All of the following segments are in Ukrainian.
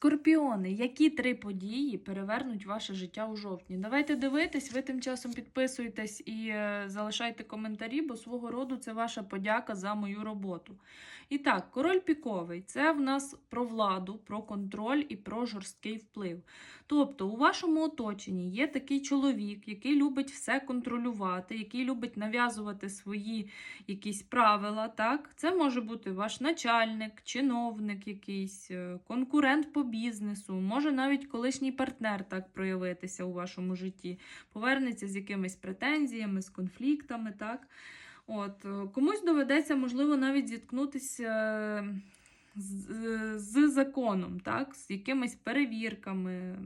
Скорпіони, які три події перевернуть ваше життя у жовтні? Давайте дивитись, ви тим часом підписуйтесь і е, залишайте коментарі, бо свого роду це ваша подяка за мою роботу. І так, король піковий це в нас про владу, про контроль і про жорсткий вплив. Тобто, у вашому оточенні є такий чоловік, який любить все контролювати, який любить нав'язувати свої якісь правила. Так, це може бути ваш начальник, чиновник, якийсь е, конкурент по бізнесу, може навіть колишній партнер так проявитися у вашому житті, повернеться з якимись претензіями, з конфліктами. так. От, е, комусь доведеться, можливо, навіть зіткнутися з, з законом, так, з якимись перевірками.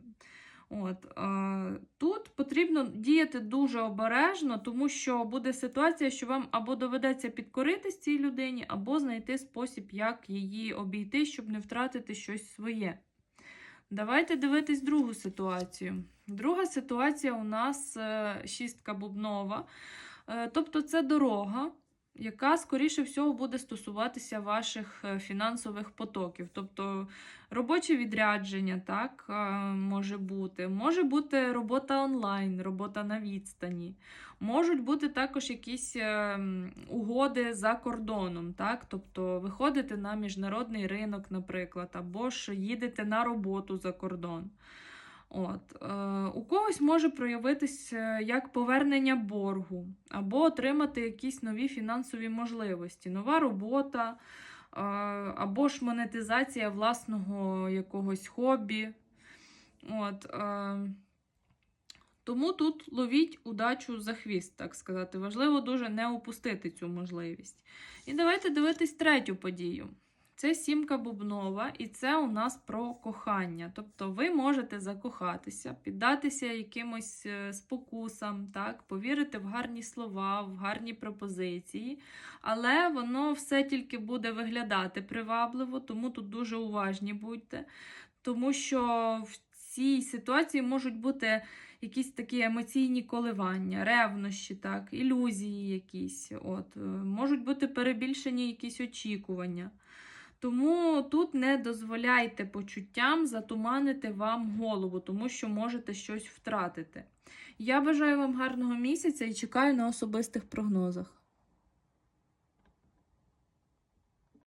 От, е, тут потрібно діяти дуже обережно, тому що буде ситуація, що вам або доведеться підкоритись цій людині, або знайти спосіб, як її обійти, щоб не втратити щось своє. Давайте дивитись другу ситуацію. Друга ситуація у нас е, шістка бубнова. Е, Тобто це дорога, яка, скоріше всього, буде стосуватися ваших е, фінансових потоків. Тобто робоче відрядження, так, е, може бути. Може бути робота онлайн, робота на відстані. Можуть бути також якісь е, угоди за кордоном, так? тобто виходите на міжнародний ринок, наприклад, або ж їдете на роботу за кордон. От, е, у когось може проявитися як повернення боргу, або отримати якісь нові фінансові можливості, нова робота, е, або ж монетизація власного якогось хобі. От, е, тому тут ловіть удачу за хвіст, так сказати. Важливо дуже не упустити цю можливість. І давайте дивитись третю подію. Це сімка бубнова, і це у нас про кохання. Тобто ви можете закохатися, піддатися якимось е, спокусам, так, повірити в гарні слова, в гарні пропозиції, але воно все тільки буде виглядати привабливо, тому тут дуже уважні будьте. Тому що в цій ситуації можуть бути якісь такі емоційні коливання, ревнощі, так, ілюзії якісь. От, е, можуть бути перебільшені якісь очікування. Тому тут не дозволяйте почуттям затуманити вам голову, тому що можете щось втратити. Я бажаю вам гарного місяця і чекаю на особистих прогнозах.